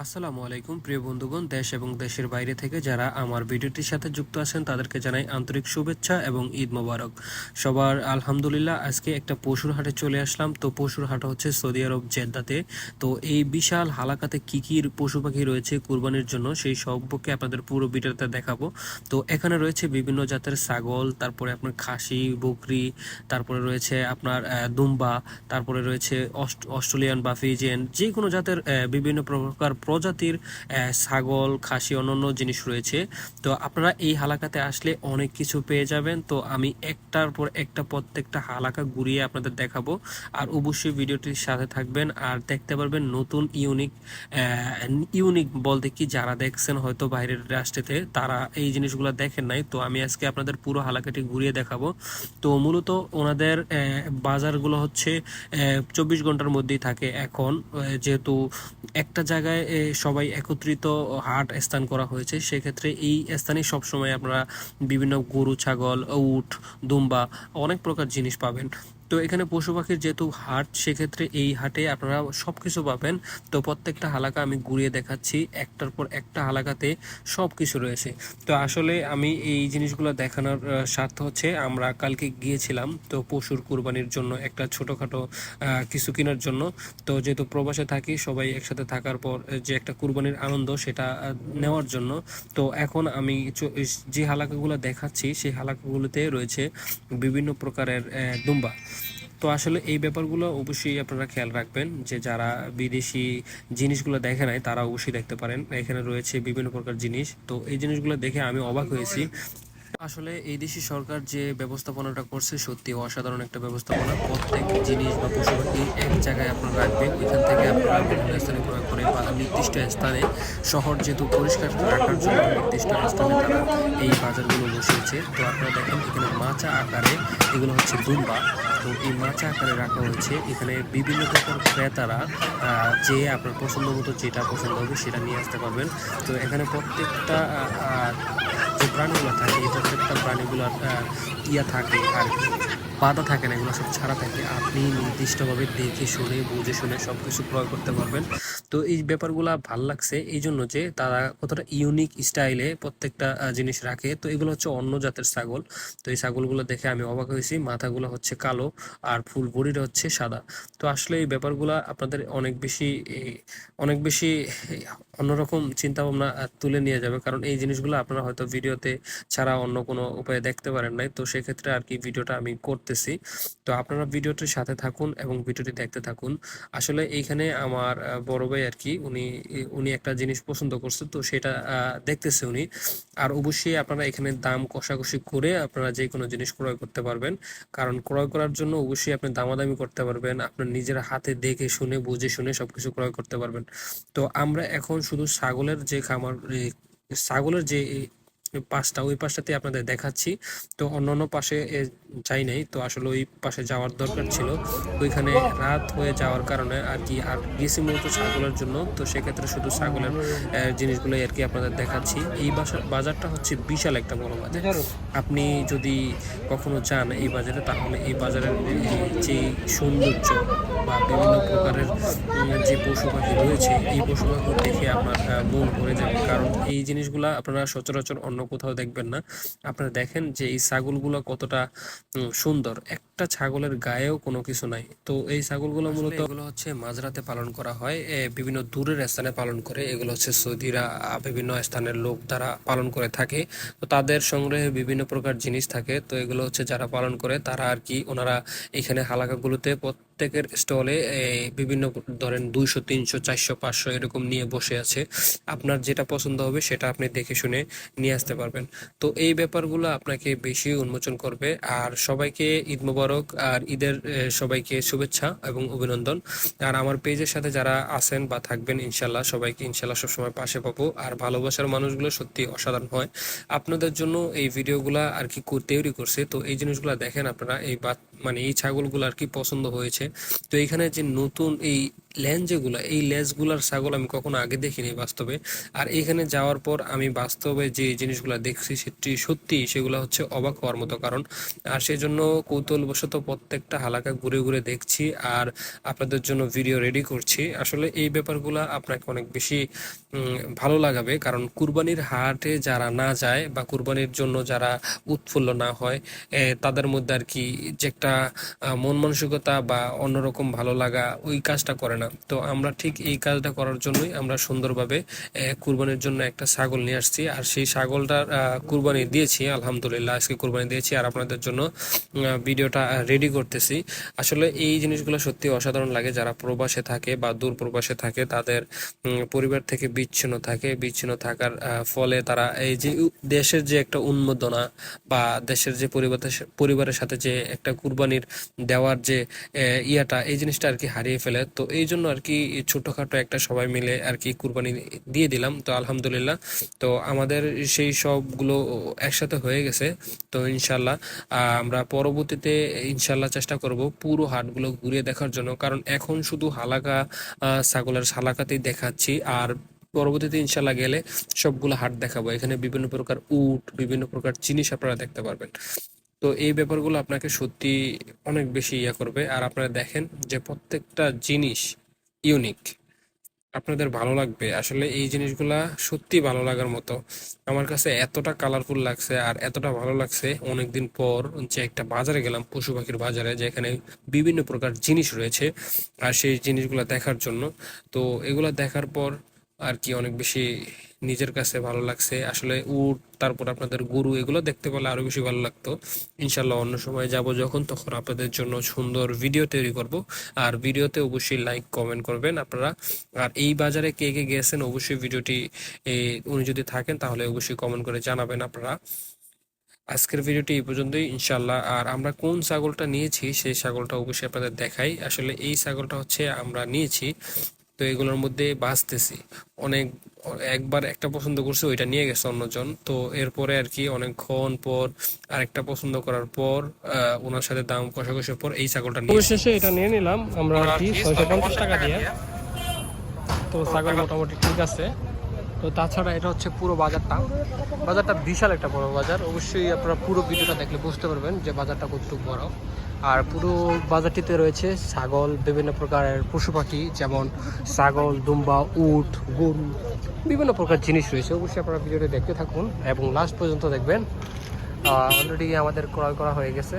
আসসালামু আলাইকুম, প্রিয় বন্ধুগণ, দেশ এবং দেশের বাইরে থেকে যারা আমার ভিডিওটির সাথে যুক্ত আছেন, তাদেরকে জানাই আন্তরিক শুভেচ্ছা এবং ঈদ মোবারক। সবার আলহামদুলিল্লাহ, আজকে একটা পশুর হাটে চলে আসলাম। তো পশুর হাট হচ্ছে সৌদি আরব জেদ্দাতে। তো এই বিশাল হালাকাতে কি কি পশু পাখি রয়েছে কুরবানির জন্য, সেই সম্পর্কে আপনাদের পুরো ভিডিওতে দেখাবো। তো এখানে রয়েছে বিভিন্ন জাতের ছাগল, তারপরে আপনার খাসি, বকরি, তারপরে রয়েছে আপনার দুম্বা, তারপরে রয়েছে অস্ট- অস্ট্রেলিয়ান বা ফিজিয়ান যে কোনো জাতের বিভিন্ন প্রকার প্রজাতির ছাগল, খাসি, অন্যান্য জিনিস রয়েছে। তো আপনারা এই হালাকাতে আসলে অনেক কিছু পেয়ে যাবেন। তো আমি একটার পর একটা প্রত্যেকটা হালাকা ঘুরিয়ে আপনাদের দেখাবো। আর অবশ্যই ভিডিওটির সাথে থাকবেন আর দেখতে পারবেন নতুন ইউনিক ইউনিক বলতে কি যারা দেখছেন হয়তো বাইরের রাষ্ট্রেতে, তারা এই জিনিসগুলো দেখেন নাই। তো আমি আজকে আপনাদের পুরো হালাকাটি ঘুরিয়ে দেখাবো। তো মূলত ওনাদের বাজারগুলো হচ্ছে চব্বিশ ঘণ্টার মধ্যেই থাকে। এখন যেহেতু একটা জায়গায় সবাই একত্রিত হাট স্থান করা হয়েছে। সেক্ষেত্রে এই স্থানে সবসময় আপনারা বিভিন্ন গরু, ছাগল, উট, দুম্বা অনেক প্রকার জিনিস পাবেন। তো এখানে পশু পাখির যেহেতু হাট, সেক্ষেত্রে এই হাটে আপনারা সব কিছু পাবেন। তো প্রত্যেকটা হালাকা আমি ঘুরিয়ে দেখাচ্ছি। একটার পর একটা হালাকাতে সব কিছু রয়েছে। তো আসলে আমি এই জিনিসগুলো দেখানোর স্বার্থ হচ্ছে আমরা কালকে গিয়েছিলাম তো পশুর কুরবানির জন্য একটা ছোটোখাটো কিছু কেনার জন্য। তো যেহেতু প্রবাসে থাকি, সবাই একসাথে থাকার পর যে একটা কুরবানির আনন্দ সেটা নেওয়ার জন্য। তো এখন আমি যে হালাকাগুলো দেখাচ্ছি, সেই হালাকাগুলোতে রয়েছে বিভিন্ন প্রকারের দুম্বা। তো আসলে এই ব্যাপারগুলো অবশ্যই আপনারা খেয়াল রাখবেন যে যারা বিদেশি জিনিসগুলো দেখে নাই, তারা অবশ্যই দেখতে পারেন। এখানে রয়েছে বিভিন্ন প্রকার জিনিস। তো এই জিনিসগুলো দেখে আমি অবাক হয়েছি। আসলে এই দেশি সরকার যে ব্যবস্থাপনাটা করছে, সত্যি অসাধারণ একটা ব্যবস্থাপনা। প্রত্যেক জিনিস বা পশু পাখি এক জায়গায় আপনারা রাখবেন। ওইখান থেকে আপনারা বিভিন্ন স্থানে ক্রয় করে বা নির্দিষ্ট স্থানে, শহর যেহেতু পরিষ্কার রাখার জন্য নির্দিষ্ট স্থানে তারা এই বাজারগুলো বসিয়েছে। তো আপনারা দেখেন এখানে মাচা আকারে এগুলো হচ্ছে দুম্বা। তো এই মাছ আকারে রাখা হয়েছে। এখানে বিভিন্ন প্রকার ক্রেতারা যে আপনার পছন্দ মতো যেটা পছন্দ হবে সেটা নিয়ে আসতে পারবেন। তো এখানে প্রত্যেকটা যে প্রাণীগুলো থাকে, এই প্রত্যেকটা প্রাণীগুলোর ইয়া থাকে আর বাধা থাকে না, এগুলো সব ছাড়া থাকে। আপনি নির্দিষ্টভাবে দেখে শুনে, বুঝে শুনে সব কিছু ক্রয় করতে পারবেন। তো এই ব্যাপারগুলো ভালো লাগছে এই জন্য যে তারা কতটা ইউনিক স্টাইলে প্রত্যেকটা জিনিস রাখে। তো এগুলো হচ্ছে অন্য জাতের ছাগল। তো এই ছাগলগুলো দেখে আমি অবাক হয়েছি। মাথাগুলো হচ্ছে কালো আর ফুল বডিটা হচ্ছে সাদা। তো আসলে এই ব্যাপারগুলো আপনাদের অনেক বেশি অনেক বেশি অন্যরকম চিন্তা ভাবনা তুলে নিয়ে যাবে। কারণ এই জিনিসগুলো আপনারা হয়তো ভিডিওতে ছাড়া অন্য কোনো উপায়ে দেখতে পারেন নাই। তো সেক্ষেত্রে আর কি ভিডিওটা আমি করতেছি। তো আপনারা ভিডিওটির সাথে থাকুন এবং ভিডিওটি দেখতে থাকুন। আসলে এইখানে আমার বড় ভাই আর কি, উনি উনি একটা জিনিস পছন্দ করছে, তো সেটা দেখতেছে উনি। আর অবশ্যই আপনারা এখানে দাম কষাকষি করে আপনারা যে কোনো জিনিস ক্রয় করতে পারবেন। কারণ ক্রয় করার জন্য অবশ্যই আপনি দামাদামি করতে পারবেন, আপনার নিজের হাতে দেখে শুনে, বুঝে শুনে সবকিছু ক্রয় করতে পারবেন। তো আমরা এখন শুধু ছাগলের যে খামার ছাগলের যে পাশটা ওই পাশটাতে আপনাদের দেখাচ্ছি। তো অন্যান্য পাশে এ, যাই নাই তো আসলে ওই পাশে যাওয়ার দরকার ছিল। ওইখানে রাত হয়ে যাওয়ার কারণে আর কি আর গেছি মূলত ছাগলের জন্য। তো সেক্ষেত্রে শুধু ছাগলের আহ, জিনিসগুলোই আর কি আপনাদের দেখাচ্ছি। এই বাজারটা হচ্ছে বিশাল একটা বড় বাজার। আপনি যদি কখনো যান এই বাজারে তাহলে এই বাজারের যে সৌন্দর্য বা বিভিন্ন প্রকারের যে পশু পাখি রয়েছে এই পশু পাখি দেখে আপনার মন ভরে যাবে। কারণ এই জিনিসগুলা আপনারা সচরাচর অন্য কোথাও দেখবেন না। আপনারা দেখেন যে এই ছাগলগুলো কতটা সুন্দর। একটা ছাগলের গায়েও কোনো কিছু নাই। তো এই ছাগলগুলো মূলত এগুলো হচ্ছে মাঝরাতে পালন করা হয়। বিভিন্ন দূরের স্থানে পালন করে। এগুলো হচ্ছে সৌদিরা বিভিন্ন স্থানের লোক তারা পালন করে থাকে। তো তাদের সংগ্রহে বিভিন্ন প্রকার জিনিস থাকে। তো এগুলো হচ্ছে যারা পালন করে তারা আর কি ওনারা এখানে হালাকাগুলোতে প্রত্যেকের স্টলে বিভিন্ন ধরেন দুইশো, তিনশো, চারশো, পাঁচশো এরকম নিয়ে বসে আছে। আপনার যেটা পছন্দ হবে সেটা আপনি দেখে শুনে নিয়ে আসতে পারবেন। তো এই ব্যাপারগুলো আপনাকে বেশি উন্মোচন করবে। আর সবাইকে ঈদ মোবারক, আর ঈদের সবাইকে শুভেচ্ছা এবং অভিনন্দন। আর আমার পেজের সাথে যারা আছেন বা থাকবেন, ইনশাল্লাহ সবাইকে, ইনশাল্লাহ সবসময় পাশে পাবো। আর ভালোবাসার মানুষগুলো সত্যি অসাধারণ হয়। আপনাদের জন্য এই ভিডিওগুলা আর কি তৈরি করছে। তো এই জিনিসগুলো দেখেন আপনারা, এই মানে এই ছাগলগুলো আর কি পছন্দ হয়েছে। তো এখানে যে নতুন এই লেন যেগুলো, এই লেজগুলার ছাগল আমি কখনো আগে দেখিনি বাস্তবে। আর এখানে যাওয়ার পর আমি বাস্তবে যে জিনিসগুলো দেখছি সেটি সত্যি, সেগুলো হচ্ছে অবাক হওয়ার মতো। কারণ, আর সেই জন্য কৌতূহলবশত প্রত্যেকটা হালাকা ঘুরে ঘুরে দেখছি আর আপনাদের জন্য ভিডিও রেডি করছি। আসলে এই ব্যাপারগুলো আপনাকে অনেক বেশি ভালো লাগাবে। কারণ কুরবানির হাটে যারা না যায় বা কুরবানির জন্য যারা উৎফুল্ল না হয় তাদের মধ্যে আর কি যে একটা মন মানসিকতা বা অন্যরকম ভালো লাগা ওই কাজটা করে না। তো আমরা ঠিক এই কাজটা করার জন্যই আমরা সুন্দরভাবে কুরবানির জন্য একটা ছাগল নিয়ে আসছি। আর সেই ছাগলটার কুরবানি দিয়েছি, আলহামদুলিল্লাহ আজকে কুরবানি দিয়েছি। আর আপনাদের জন্য ভিডিওটা রেডি করতেছি। আসলে এই জিনিসগুলো সত্যি অসাধারণ লাগে। যারা প্রবাসে থাকে বা দূর প্রবাসে থাকে, তাদের পরিবার থেকে বিচ্ছিন্ন থাকে। বিচ্ছিন্ন থাকার ফলে তারা এই যে দেশের যে একটা উন্মাদনা বা দেশের যে পরিবারের সাথে যে একটা কুরবানির দেওয়ার যে ইয়াটা, এই জিনিসটা আর কি হারিয়ে ফেলে। তো এই জন্য আর কি ছোটখাটো একটা সবাই মিলে আর কি কুরবানি দিয়ে দিলাম। তো আলহামদুলিল্লাহ। তো আমাদের সেই সবগুলো একসাথে হয়ে গেছে। তো ইনশাল্লাহ আমরা পরবর্তীতে ইনশাল্লাহ চেষ্টা করব পুরো হাটগুলো ঘুরিয়ে দেখার জন্য। কারণ এখন শুধু হালাকা ছাগলের হালাকাতেই দেখাচ্ছি। আর পরবর্তীতে ইনশাল্লাহ গেলে সবগুলো হাট দেখাবো। এখানে বিভিন্ন প্রকার উট, বিভিন্ন প্রকার জিনিস আপনারা দেখতে পারবেন। তো এই ব্যাপারগুলো আপনাকে সত্যি অনেক বেশি ইয়া করবে। আর আপনারা দেখেন যে প্রত্যেকটা জিনিস ইউনিক আপনাদের ভালো লাগবে। আসলে এই জিনিসগুলা সত্যি ভালো লাগার মতো। আমার কাছে এতটা কালারফুল লাগছে আর এতটা ভালো লাগছে। অনেকদিন পর যে একটা বাজারে গেলাম, পশু পাখির বাজারে, যেখানে বিভিন্ন প্রকার জিনিস রয়েছে। আর সেই জিনিসগুলো দেখার জন্য। তো এগুলা দেখার পর আর কি অনেক বেশি নিজের কাছে ভালো লাগছে। আসলে উট, তারপর আপনাদের গরু, এগুলো দেখতে পেলে আরও বেশি ভালো লাগতো। ইনশাল্লাহ অন্য সময় যাব যখন, তখন আপনাদের জন্য সুন্দর ভিডিও তৈরি করব। আর ভিডিওতে অবশ্যই লাইক কমেন্ট করবেন আপনারা। আর এই বাজারে কে কে গেছেন, অবশ্যই ভিডিওটি উনি যদি থাকেন, তাহলে অবশ্যই কমেন্ট করে জানাবেন আপনারা। আজকের ভিডিওটি এই পর্যন্তই ইনশাল্লাহ আর আমরা কোন ছাগলটা নিয়েছি, সেই ছাগলটা অবশ্যই আপনাদের দেখাই। আসলে এই ছাগলটা হচ্ছে আমরা নিয়েছি তো এগুলোর মধ্যে বাঁচতেছি। অনেক একবার একটা পছন্দ করছে ওইটা নিয়ে গেছে অন্যজন। তো এরপরে আর কি অনেকক্ষণ পর আরেকটা পছন্দ করার পর ওনার সাথে দাম কষাকষির পর এই ছাগলটা নিয়ে অবশেষে এটা নিয়ে নিলাম। আমরা আর কি ছয়শো পঞ্চাশ টাকা দিয়ে। তো ছাগল মোটামুটি ঠিক আছে। তো তাছাড়া এটা হচ্ছে পুরো বাজারটা। বাজারটা বিশাল একটা বড় বাজার। অবশ্যই আপনারা পুরো ভিডিওটা দেখলে বুঝতে পারবেন যে বাজারটা কতটুকু বড়। আর পুরো বাজারটিতে রয়েছে ছাগল, বিভিন্ন প্রকারের পশু পাখি, যেমন ছাগল, দুম্বা, উট, গরু, বিভিন্ন প্রকার জিনিস রয়েছে। অবশ্যই আপনারা ভিডিওটি দেখতে থাকুন এবং লাস্ট পর্যন্ত দেখবেন। অলরেডি আমাদের ক্রয় করা হয়ে গেছে।